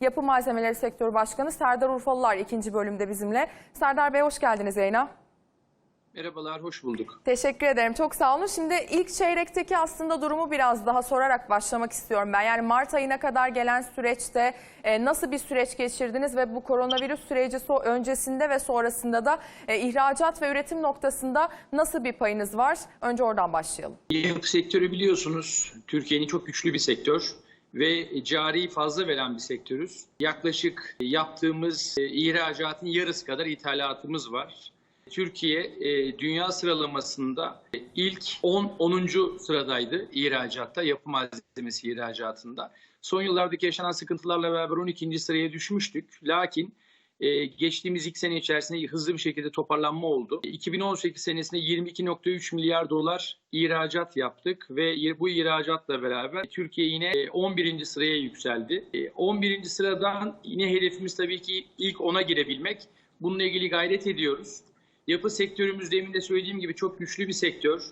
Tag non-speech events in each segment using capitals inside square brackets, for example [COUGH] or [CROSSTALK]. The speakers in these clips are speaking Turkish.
Yapı Malzemeleri Sektörü Başkanı Serdar Urfalılar ikinci bölümde bizimle. Serdar Bey hoş geldiniz yayına. Merhabalar, hoş bulduk. Teşekkür ederim. Çok sağ olun. Şimdi ilk çeyrekteki aslında durumu biraz daha sorarak başlamak istiyorum ben. Yani Mart ayına kadar gelen süreçte e, nasıl bir süreç geçirdiniz ve bu koronavirüs süreci so- öncesinde ve sonrasında da e, ihracat ve üretim noktasında nasıl bir payınız var? Önce oradan başlayalım. Yapı sektörü biliyorsunuz Türkiye'nin çok güçlü bir sektör ve cari fazla veren bir sektörüz. Yaklaşık yaptığımız e, ihracatın yarısı kadar ithalatımız var. Türkiye e, dünya sıralamasında ilk 10 10. sıradaydı ihracatta, yapı malzemesi ihracatında. Son yıllardaki yaşanan sıkıntılarla beraber 12. sıraya düşmüştük. Lakin e, geçtiğimiz iki sene içerisinde hızlı bir şekilde toparlanma oldu. 2018 senesinde 22.3 milyar dolar ihracat yaptık ve bu ihracatla beraber Türkiye yine e, 11. sıraya yükseldi. E, 11. sıradan yine hedefimiz tabii ki ilk 10'a girebilmek. Bununla ilgili gayret ediyoruz. Yapı sektörümüz demin de söylediğim gibi çok güçlü bir sektör.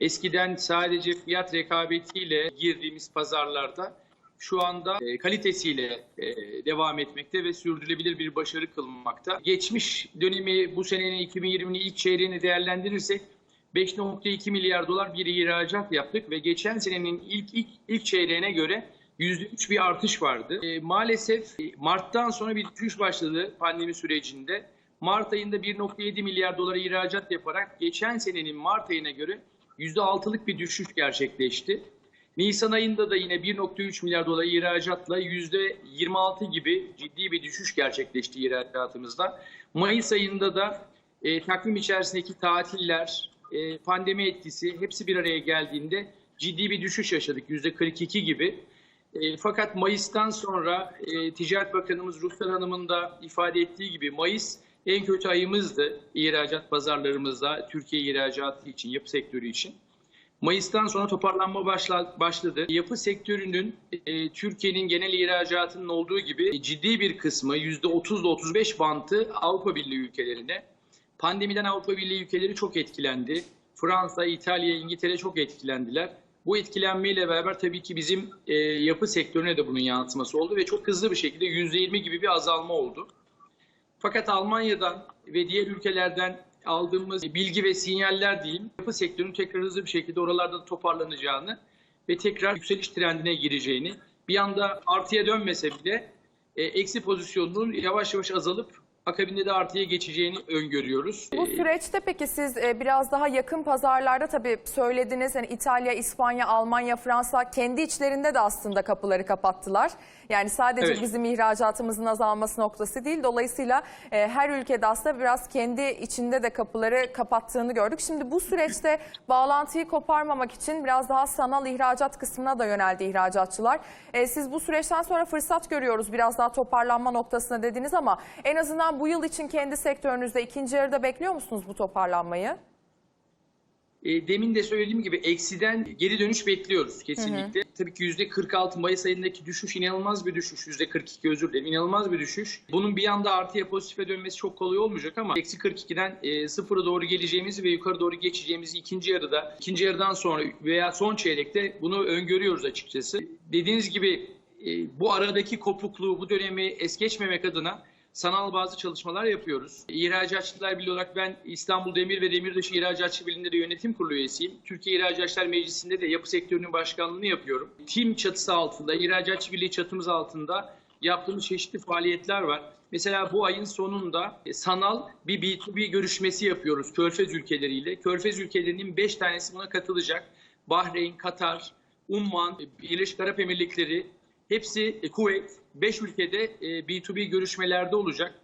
Eskiden sadece fiyat rekabetiyle girdiğimiz pazarlarda şu anda e, kalitesiyle e, devam etmekte ve sürdürülebilir bir başarı kılmakta. Geçmiş dönemi bu senenin 2020'nin ilk çeyreğini değerlendirirsek 5.2 milyar dolar bir ihracat yaptık ve geçen senenin ilk ilk, ilk çeyreğine göre %3 bir artış vardı. E, maalesef e, Mart'tan sonra bir düşüş başladı pandemi sürecinde. Mart ayında 1.7 milyar dolara ihracat yaparak geçen senenin Mart ayına göre %6'lık bir düşüş gerçekleşti. Nisan ayında da yine 1.3 milyar dolar ihracatla %26 gibi ciddi bir düşüş gerçekleşti ihracatımızda. Mayıs ayında da e, takvim içerisindeki tatiller, e, pandemi etkisi hepsi bir araya geldiğinde ciddi bir düşüş yaşadık %42 gibi. E, fakat Mayıs'tan sonra e, Ticaret Bakanımız Ruhsar Hanım'ın da ifade ettiği gibi Mayıs en kötü ayımızdı ihracat pazarlarımızda Türkiye ihracatı için, yapı sektörü için. Mayıs'tan sonra toparlanma başla, başladı. Yapı sektörünün e, Türkiye'nin genel ihracatının olduğu gibi ciddi bir kısmı %30 ile 35 bantı Avrupa Birliği ülkelerine. Pandemiden Avrupa Birliği ülkeleri çok etkilendi. Fransa, İtalya, İngiltere çok etkilendiler. Bu etkilenmeyle beraber tabii ki bizim e, yapı sektörüne de bunun yansıması oldu ve çok hızlı bir şekilde %20 gibi bir azalma oldu. Fakat Almanya'dan ve diğer ülkelerden aldığımız bilgi ve sinyaller diyeyim, yapı sektörünün tekrar hızlı bir şekilde oralarda toparlanacağını ve tekrar yükseliş trendine gireceğini, bir anda artıya dönmese bile e, eksi pozisyonunun yavaş yavaş azalıp akabinde de artıya geçeceğini öngörüyoruz. Bu E, süreçte peki siz e, biraz daha yakın pazarlarda tabii söylediniz hani İtalya, İspanya, Almanya, Fransa kendi içlerinde de aslında kapıları kapattılar. Yani sadece Evet. bizim ihracatımızın azalması noktası değil. Dolayısıyla e, her ülkede aslında biraz kendi içinde de kapıları kapattığını gördük. Şimdi bu süreçte bağlantıyı koparmamak için biraz daha sanal ihracat kısmına da yöneldi ihracatçılar. E, siz bu süreçten sonra fırsat görüyoruz biraz daha toparlanma noktasına dediniz ama en azından bu yıl için kendi sektörünüzde ikinci yarıda bekliyor musunuz bu toparlanmayı? E, demin de söylediğim gibi eksiden geri dönüş bekliyoruz kesinlikle. Tabii ki %46 Mayıs ayındaki düşüş inanılmaz bir düşüş. %42 özür dilerim inanılmaz bir düşüş. Bunun bir anda artıya pozitife dönmesi çok kolay olmayacak ama eksi 42'den e, sıfıra doğru geleceğimizi ve yukarı doğru geçeceğimizi ikinci yarıda, ikinci yarıdan sonra veya son çeyrekte bunu öngörüyoruz açıkçası. Dediğiniz gibi e, bu aradaki kopukluğu, bu dönemi es geçmemek adına sanal bazı çalışmalar yapıyoruz. İhracatçılar Birliği olarak ben İstanbul Demir ve Demirtaşı İhracatçı Birliği'nde de yönetim kurulu üyesiyim. Türkiye İhracatçılar Meclisi'nde de yapı sektörünün başkanlığını yapıyorum. Tim çatısı altında, İhracatçı Birliği çatımız altında yaptığımız çeşitli faaliyetler var. Mesela bu ayın sonunda e, sanal bir B2B görüşmesi yapıyoruz Körfez ülkeleriyle. Körfez ülkelerinin 5 tanesi buna katılacak. Bahreyn, Katar, Umman, Birleşik Arap Emirlikleri, Hepsi e, Kuveyt, 5 ülkede e, B2B görüşmelerde olacak.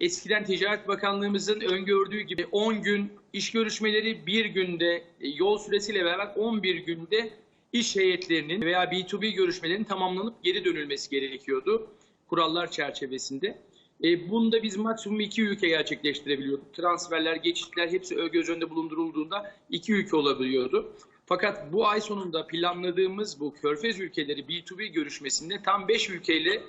Eskiden Ticaret Bakanlığımızın öngördüğü gibi 10 gün iş görüşmeleri, bir günde e, yol süresiyle beraber 11 günde iş heyetlerinin veya B2B görüşmelerinin tamamlanıp geri dönülmesi gerekiyordu kurallar çerçevesinde. E, bunda biz maksimum iki ülke gerçekleştirebiliyorduk. Transferler, geçitler hepsi göz önünde bulundurulduğunda iki ülke olabiliyordu. Fakat bu ay sonunda planladığımız bu Körfez ülkeleri B2B görüşmesinde tam 5 ülkeyle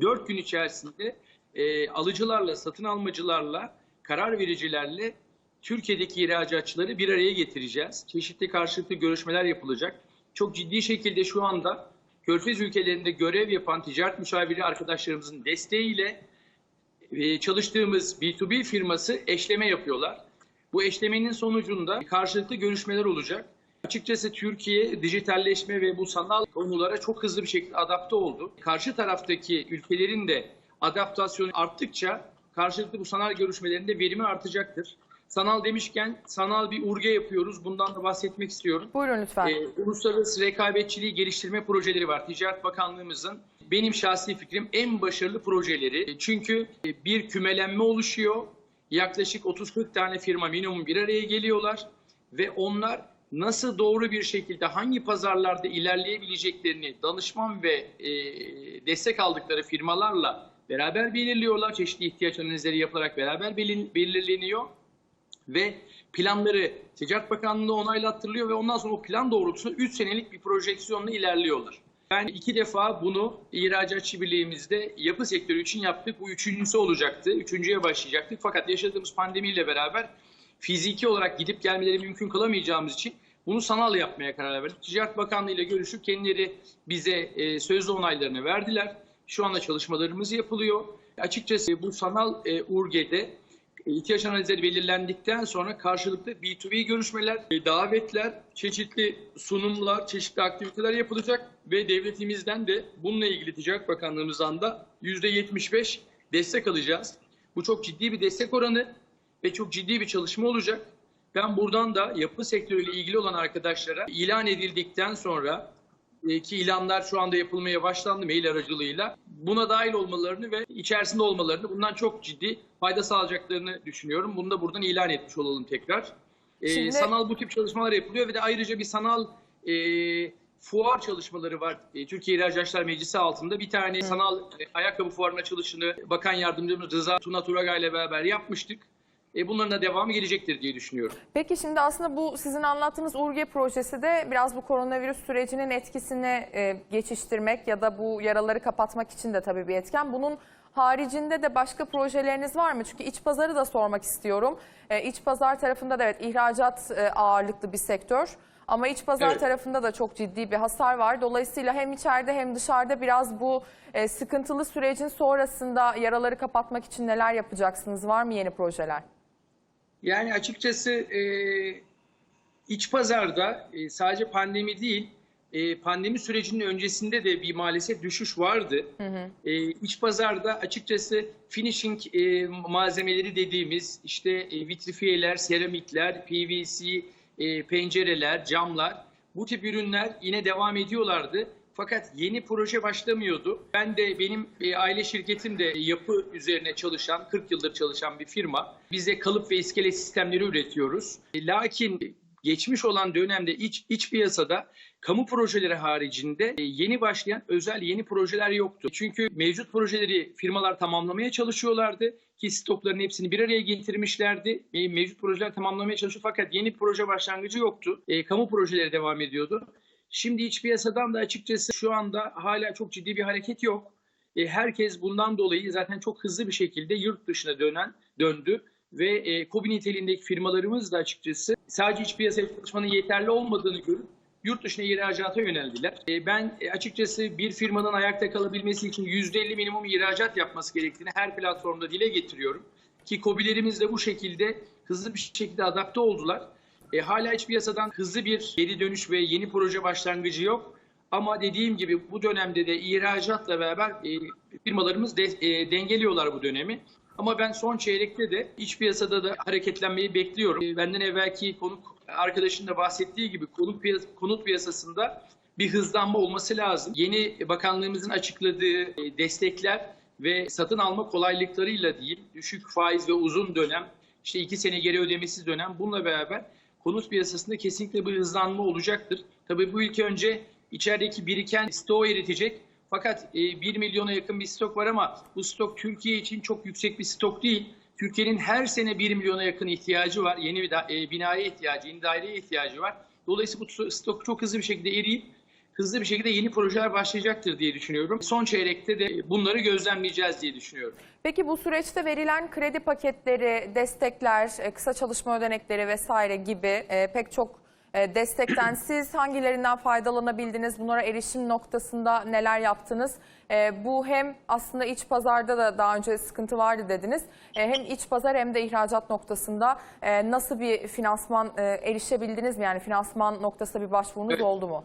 4 gün içerisinde e, alıcılarla, satın almacılarla, karar vericilerle Türkiye'deki ihracatçıları bir araya getireceğiz. Çeşitli karşılıklı görüşmeler yapılacak. Çok ciddi şekilde şu anda Körfez ülkelerinde görev yapan ticaret müşaviri arkadaşlarımızın desteğiyle e, çalıştığımız B2B firması eşleme yapıyorlar. Bu eşlemenin sonucunda karşılıklı görüşmeler olacak. Açıkçası Türkiye dijitalleşme ve bu sanal konulara çok hızlı bir şekilde adapte oldu. Karşı taraftaki ülkelerin de adaptasyonu arttıkça karşılıklı bu sanal görüşmelerinde verimi artacaktır. Sanal demişken sanal bir urge yapıyoruz. Bundan da bahsetmek istiyorum. Buyurun lütfen. Ee, uluslararası rekabetçiliği geliştirme projeleri var. Ticaret Bakanlığımızın benim şahsi fikrim en başarılı projeleri. Çünkü e, bir kümelenme oluşuyor. Yaklaşık 30-40 tane firma minimum bir araya geliyorlar ve onlar nasıl doğru bir şekilde hangi pazarlarda ilerleyebileceklerini danışman ve e, destek aldıkları firmalarla beraber belirliyorlar. Çeşitli ihtiyaç analizleri yapılarak beraber belirleniyor ve planları Ticaret Bakanlığı'na onaylattırılıyor ve ondan sonra o plan doğrultusunda 3 senelik bir projeksiyonla ilerliyorlar. Ben iki defa bunu ihracatçı birliğimizde yapı sektörü için yaptık. Bu üçüncüsü olacaktı. Üçüncüye başlayacaktık. Fakat yaşadığımız pandemiyle beraber fiziki olarak gidip gelmeleri mümkün kalamayacağımız için bunu sanal yapmaya karar verdik. Ticaret Bakanlığı ile görüşüp kendileri bize e, sözlü onaylarını verdiler. Şu anda çalışmalarımız yapılıyor. Açıkçası bu sanal e, URGE'de e, ihtiyaç analizleri belirlendikten sonra karşılıklı B2B görüşmeler, e, davetler, çeşitli sunumlar, çeşitli aktiviteler yapılacak ve devletimizden de bununla ilgili Ticaret Bakanlığımızdan da %75 destek alacağız. Bu çok ciddi bir destek oranı ve çok ciddi bir çalışma olacak. Ben buradan da yapı sektörüyle ilgili olan arkadaşlara ilan edildikten sonra e, ki ilanlar şu anda yapılmaya başlandı mail aracılığıyla. Buna dahil olmalarını ve içerisinde olmalarını bundan çok ciddi fayda sağlayacaklarını düşünüyorum. Bunu da buradan ilan etmiş olalım tekrar. E, Şimdi- Sanal bu tip çalışmalar yapılıyor ve de ayrıca bir sanal e, fuar çalışmaları var. E, Türkiye İhracatçılar Meclisi altında bir tane sanal e, ayakkabı fuarının açılışını Bakan Yardımcımız Rıza Tuna Turagay ile beraber yapmıştık. E, bunların da devamı gelecektir diye düşünüyorum. Peki şimdi aslında bu sizin anlattığınız URGE projesi de biraz bu koronavirüs sürecinin etkisini e, geçiştirmek ya da bu yaraları kapatmak için de tabii bir etken. Bunun haricinde de başka projeleriniz var mı? Çünkü iç pazarı da sormak istiyorum. E, iç pazar tarafında da evet ihracat e, ağırlıklı bir sektör. Ama iç pazar Evet. tarafında da çok ciddi bir hasar var. Dolayısıyla hem içeride hem dışarıda biraz bu e, sıkıntılı sürecin sonrasında yaraları kapatmak için neler yapacaksınız? Var mı yeni projeler? Yani açıkçası e, iç pazarda e, sadece pandemi değil, e, pandemi sürecinin öncesinde de bir maalesef düşüş vardı. E, iç pazarda açıkçası finishing e, malzemeleri dediğimiz işte e, vitrifiyeler, seramikler, PVC, e, pencereler, camlar bu tip ürünler yine devam ediyorlardı. Fakat yeni proje başlamıyordu. Ben de benim e, aile şirketim de yapı üzerine çalışan, 40 yıldır çalışan bir firma. Biz de kalıp ve iskelet sistemleri üretiyoruz. E, lakin geçmiş olan dönemde iç, iç piyasada kamu projeleri haricinde e, yeni başlayan özel yeni projeler yoktu. Çünkü mevcut projeleri firmalar tamamlamaya çalışıyorlardı ki stokların hepsini bir araya getirmişlerdi. Mevcut projeler tamamlamaya çalışıyor fakat yeni proje başlangıcı yoktu. Kamu projeleri devam ediyordu. Şimdi iç piyasadan da açıkçası şu anda hala çok ciddi bir hareket yok. E, herkes bundan dolayı zaten çok hızlı bir şekilde yurt dışına dönen döndü ve e, KOBİ niteliğindeki firmalarımız da açıkçası sadece iç piyasaya çalışmanın yeterli olmadığını görüp yurt dışına ihracata yöneldiler. E, ben e, açıkçası bir firmanın ayakta kalabilmesi için %50 minimum ihracat yapması gerektiğini her platformda dile getiriyorum. Ki KOBİ'lerimiz de bu şekilde hızlı bir şekilde adapte oldular. E, hala iç piyasadan hızlı bir geri dönüş ve yeni proje başlangıcı yok. Ama dediğim gibi bu dönemde de ihracatla beraber e, firmalarımız de, e, dengeliyorlar bu dönemi. Ama ben son çeyrekte de iç piyasada da hareketlenmeyi bekliyorum. E, benden evvelki konuk arkadaşın da bahsettiği gibi konut, piyas konut piyasasında bir hızlanma olması lazım. Yeni bakanlığımızın açıkladığı e, destekler ve satın alma kolaylıklarıyla değil, düşük faiz ve uzun dönem, işte iki sene geri ödemesiz dönem bununla beraber konut piyasasında kesinlikle bir hızlanma olacaktır. Tabii bu ilk önce içerideki biriken stoğu eritecek. Fakat e, 1 milyona yakın bir stok var ama bu stok Türkiye için çok yüksek bir stok değil. Türkiye'nin her sene 1 milyona yakın ihtiyacı var. Yeni bir e, binaya ihtiyacı, yeni daireye ihtiyacı var. Dolayısıyla bu stok çok hızlı bir şekilde eriyip hızlı bir şekilde yeni projeler başlayacaktır diye düşünüyorum. Son çeyrekte de bunları gözlemleyeceğiz diye düşünüyorum. Peki bu süreçte verilen kredi paketleri, destekler, e, kısa çalışma ödenekleri vesaire gibi e, pek çok e, destekten [CLEARS THROAT] siz hangilerinden faydalanabildiniz? Bunlara erişim noktasında neler yaptınız? Bu hem aslında iç pazarda da daha önce sıkıntı vardı dediniz. Hem iç pazar hem de ihracat noktasında nasıl bir finansman erişebildiniz mi? Yani finansman noktasında bir başvurunuz Evet. oldu mu?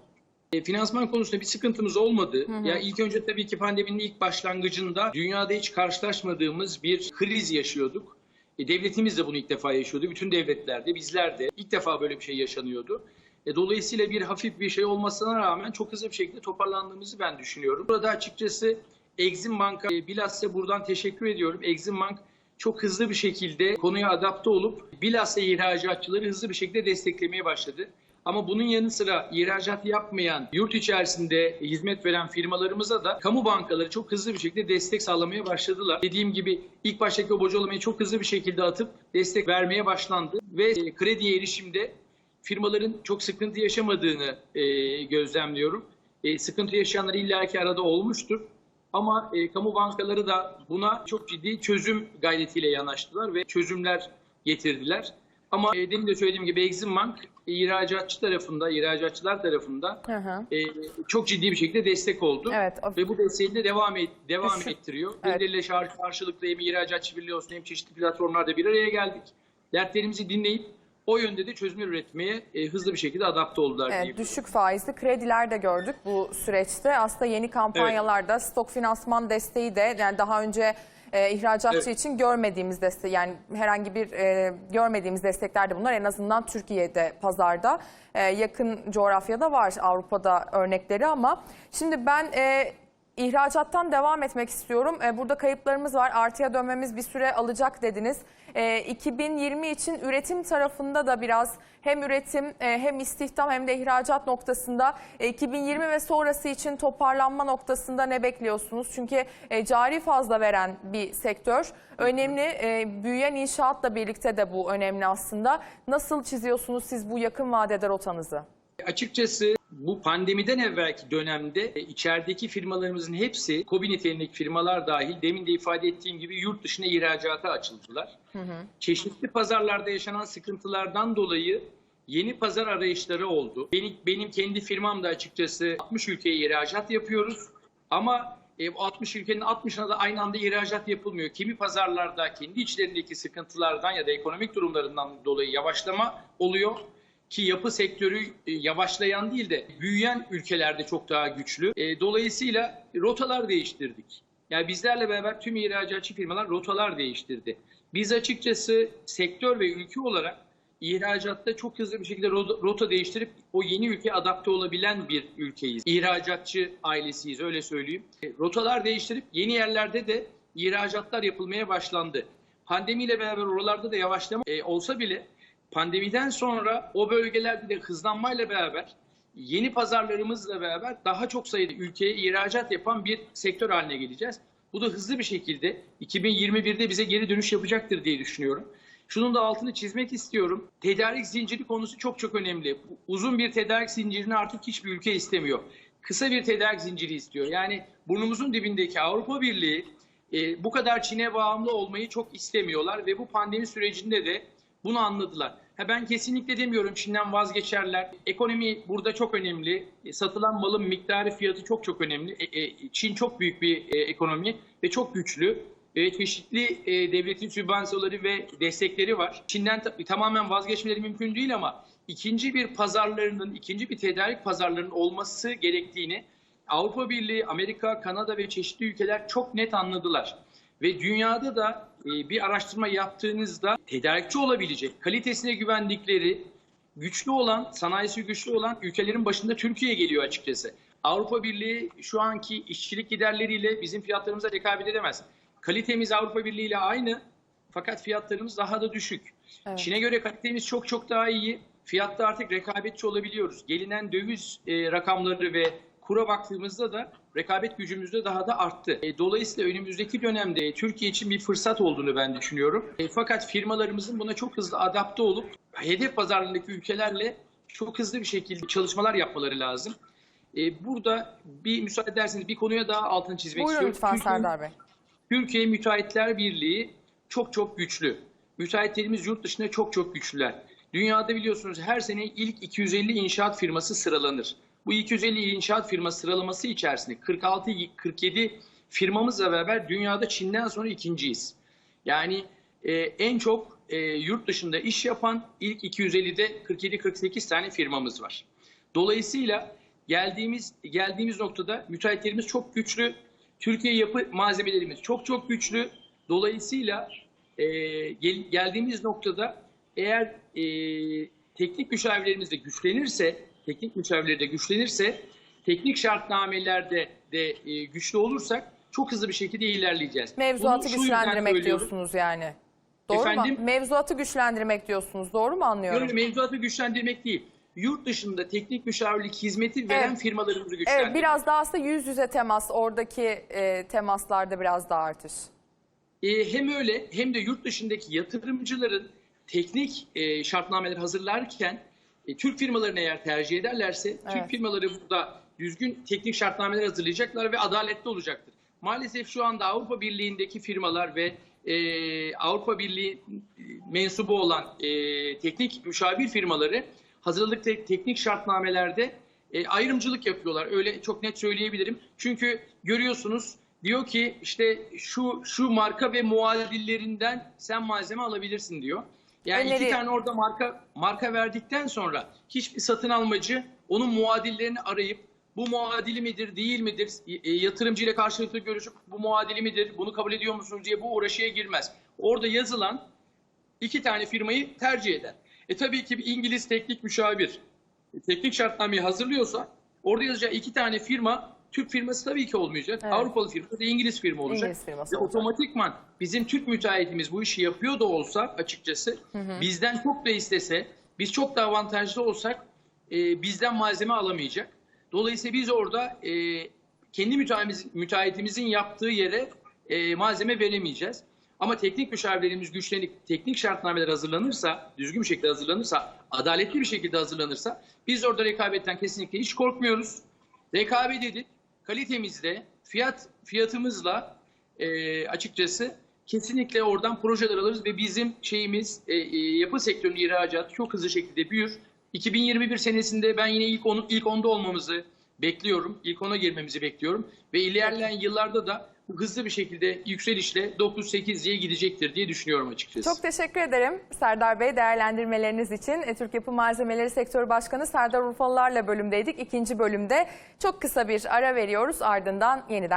E, finansman konusunda bir sıkıntımız olmadı. Ya ilk önce tabii ki pandeminin ilk başlangıcında dünyada hiç karşılaşmadığımız bir kriz yaşıyorduk. E, devletimiz de bunu ilk defa yaşıyordu. Bütün devletlerde, bizler de ilk defa böyle bir şey yaşanıyordu. E, dolayısıyla bir hafif bir şey olmasına rağmen çok hızlı bir şekilde toparlandığımızı ben düşünüyorum. Burada açıkçası Exim Bank'a e, bilhassa buradan teşekkür ediyorum. Exim Bank çok hızlı bir şekilde konuya adapte olup bilhassa ihracatçıları hızlı bir şekilde desteklemeye başladı. Ama bunun yanı sıra ihracat yapmayan, yurt içerisinde hizmet veren firmalarımıza da kamu bankaları çok hızlı bir şekilde destek sağlamaya başladılar. Dediğim gibi ilk baştaki bocalamayı çok hızlı bir şekilde atıp destek vermeye başlandı. Ve e, krediye erişimde firmaların çok sıkıntı yaşamadığını e, gözlemliyorum. E, sıkıntı yaşayanlar illaki arada olmuştur. Ama e, kamu bankaları da buna çok ciddi çözüm gayretiyle yanaştılar ve çözümler getirdiler. Ama e, demin de söylediğim gibi Exim Bank ihracatçı tarafında, ihracatçılar tarafında Hı hı. e, çok ciddi bir şekilde destek oldu. Evet. Ve bu desteği de devam et, devam ettiriyor. Evet. Birbirleriyle şar- karşılıklı hem ihracatçı birliği olsun hem çeşitli platformlarda bir araya geldik. Dertlerimizi dinleyip o yönde de çözümler üretmeye e, hızlı bir şekilde adapte oldular Evet, düşük faizli krediler de gördük bu süreçte. Aslında yeni kampanyalarda stok finansman desteği de yani daha önce e, ihracatçı Evet. için görmediğimiz destek yani herhangi bir e, görmediğimiz destekler de bunlar en azından Türkiye'de pazarda e, yakın coğrafyada var Avrupa'da örnekleri ama şimdi ben e, İhracattan devam etmek istiyorum. E, Burada kayıplarımız var. Artıya dönmemiz bir süre alacak dediniz. E, 2020 için üretim tarafında da biraz hem üretim e, hem istihdam hem de ihracat noktasında e, 2020 ve sonrası için toparlanma noktasında ne bekliyorsunuz? Çünkü e, cari fazla veren bir sektör. Önemli. E, Büyüyen inşaatla birlikte de bu önemli aslında. Nasıl çiziyorsunuz siz bu yakın vadede rotanızı? Açıkçası bu pandemiden evvelki dönemde içerideki firmalarımızın hepsi, KOBİ niteliğindeki firmalar dahil demin de ifade ettiğim gibi yurt dışına ihracata açıldılar. Çeşitli pazarlarda yaşanan sıkıntılardan dolayı yeni pazar arayışları oldu. Benim, benim kendi firmam da açıkçası 60 ülkeye ihracat yapıyoruz. Ama e, bu 60 ülkenin 60'ına da aynı anda ihracat yapılmıyor. Kimi pazarlarda kendi içlerindeki sıkıntılardan ya da ekonomik durumlarından dolayı yavaşlama oluyor ki yapı sektörü e, yavaşlayan değil de büyüyen ülkelerde çok daha güçlü. E, Dolayısıyla rotalar değiştirdik. Yani bizlerle beraber tüm ihracatçı firmalar rotalar değiştirdi. Biz açıkçası sektör ve ülke olarak ihracatta çok hızlı bir şekilde ro- rota değiştirip o yeni ülkeye adapte olabilen bir ülkeyiz. İhracatçı ailesiyiz öyle söyleyeyim. E, Rotalar değiştirip yeni yerlerde de ihracatlar yapılmaya başlandı. Pandemiyle beraber oralarda da yavaşlama olsa bile pandemiden sonra o bölgelerde de hızlanmayla beraber yeni pazarlarımızla beraber daha çok sayıda ülkeye ihracat yapan bir sektör haline geleceğiz. Bu da hızlı bir şekilde 2021'de bize geri dönüş yapacaktır diye düşünüyorum. Şunun da altını çizmek istiyorum. Tedarik zinciri konusu çok çok önemli. Uzun bir tedarik zincirini artık hiçbir ülke istemiyor. Kısa bir tedarik zinciri istiyor. Yani burnumuzun dibindeki Avrupa Birliği e, bu kadar Çin'e bağımlı olmayı çok istemiyorlar ve bu pandemi sürecinde de bunu anladılar. Ha ben kesinlikle demiyorum Çin'den vazgeçerler. Ekonomi burada çok önemli. E, Satılan malın miktarı fiyatı çok çok önemli. E, e, Çin çok büyük bir ekonomi ve çok güçlü. Çeşitli devletin sübvansiyonları ve destekleri var. Çin'den ta- tamamen vazgeçmeleri mümkün değil ama ikinci bir pazarlarının, ikinci bir tedarik pazarlarının olması gerektiğini Avrupa Birliği, Amerika, Kanada ve çeşitli ülkeler çok net anladılar. Ve dünyada da e, bir araştırma yaptığınızda tedarikçi olabilecek, kalitesine güvendikleri, güçlü olan, sanayisi güçlü olan ülkelerin başında Türkiye geliyor açıkçası. Avrupa Birliği şu anki işçilik giderleriyle bizim fiyatlarımıza rekabet edemez. Kalitemiz Avrupa Birliği ile aynı fakat fiyatlarımız daha da düşük. Evet. Çin'e göre kalitemiz çok çok daha iyi. Fiyatta artık rekabetçi olabiliyoruz. Gelinen döviz e, rakamları ve kura baktığımızda da rekabet gücümüz de daha da arttı. E, dolayısıyla önümüzdeki dönemde Türkiye için bir fırsat olduğunu ben düşünüyorum. E, fakat firmalarımızın buna çok hızlı adapte olup hedef pazarlarındaki ülkelerle çok hızlı bir şekilde çalışmalar yapmaları lazım. E, burada bir müsaade ederseniz bir konuya daha altını çizmek Buyurun istiyorum. lütfen Türkiye'nin- Serdar Bey. Türkiye Müteahhitler Birliği çok çok güçlü. Müteahhitlerimiz yurt dışında çok çok güçlüler. Dünyada biliyorsunuz her sene ilk 250 inşaat firması sıralanır. Bu 250 inşaat firma sıralaması içerisinde 46-47 firmamızla beraber dünyada Çin'den sonra ikinciyiz. Yani e, en çok e, yurt dışında iş yapan ilk 250'de 47-48 tane firmamız var. Dolayısıyla geldiğimiz geldiğimiz noktada müteahhitlerimiz çok güçlü. Türkiye yapı malzemelerimiz çok çok güçlü. Dolayısıyla e, gel- geldiğimiz noktada eğer e, teknik müşavirlerimiz de güçlenirse, teknik müşavirleri de güçlenirse, teknik şartnamelerde de e, güçlü olursak çok hızlı bir şekilde ilerleyeceğiz. Mevzuatı Bunu güçlendirmek diyorsunuz yani. Doğru Efendim? mu? Mevzuatı güçlendirmek diyorsunuz. Doğru mu anlıyorum? Yok, mevzuatı güçlendirmek değil. Yurt dışında teknik müşavirlik hizmeti veren Evet. firmalarımızı güçlendirmek. Evet biraz daha aslında yüz yüze temas oradaki e, temaslarda biraz daha artış. E, hem öyle hem de yurt dışındaki yatırımcıların teknik e, şartnameler hazırlarken e, Türk firmalarını eğer tercih ederlerse Türk firmaları burada düzgün teknik şartnameler hazırlayacaklar ve adaletli olacaktır. Maalesef şu anda Avrupa Birliği'ndeki firmalar ve e, Avrupa Birliği mensubu olan e, teknik müşavir firmaları hazırlık te- teknik şartnamelerde e, ayrımcılık yapıyorlar. Öyle çok net söyleyebilirim. Çünkü görüyorsunuz diyor ki işte şu şu marka ve muadillerinden sen malzeme alabilirsin diyor. Yani Öneri- iki tane orada marka marka verdikten sonra hiçbir satın almacı onun muadillerini arayıp bu muadili midir değil midir e, yatırımcıyla karşılıklı görüşüp bu muadili midir bunu kabul ediyor musunuz diye bu uğraşıya girmez. Orada yazılan iki tane firmayı tercih eder. E tabii ki bir İngiliz teknik müşavir teknik şartnameyi hazırlıyorsa orada yazacağı iki tane firma Türk firması tabii ki olmayacak. Evet. Avrupalı firma da İngiliz firma olacak. İngiliz firması Ve olacak. otomatikman bizim Türk müteahhitimiz bu işi yapıyor da olsa açıkçası bizden çok da istese biz çok da avantajlı olsak e, bizden malzeme alamayacak. Dolayısıyla biz orada e, kendi müteahhitimiz, müteahhitimizin yaptığı yere e, malzeme veremeyeceğiz. Ama teknik müşavirlerimiz güçlenip teknik şartnameler hazırlanırsa, düzgün bir şekilde hazırlanırsa, adaletli bir şekilde hazırlanırsa biz orada rekabetten kesinlikle hiç korkmuyoruz. Rekabet edip kalitemizle, fiyat fiyatımızla e, açıkçası kesinlikle oradan projeler alırız ve bizim şeyimiz e, e, yapı sektörünün ihracatı çok hızlı şekilde büyür. 2021 senesinde ben yine ilk onu ilk onda olmamızı bekliyorum. İlk ona girmemizi bekliyorum ve ilerleyen yıllarda da hızlı bir şekilde yükselişle 9-8 diye gidecektir diye düşünüyorum açıkçası. Çok teşekkür ederim Serdar Bey değerlendirmeleriniz için. E, Türk Yapı Malzemeleri Sektörü Başkanı Serdar Urfalılar'la bölümdeydik. İkinci bölümde çok kısa bir ara veriyoruz ardından yeniden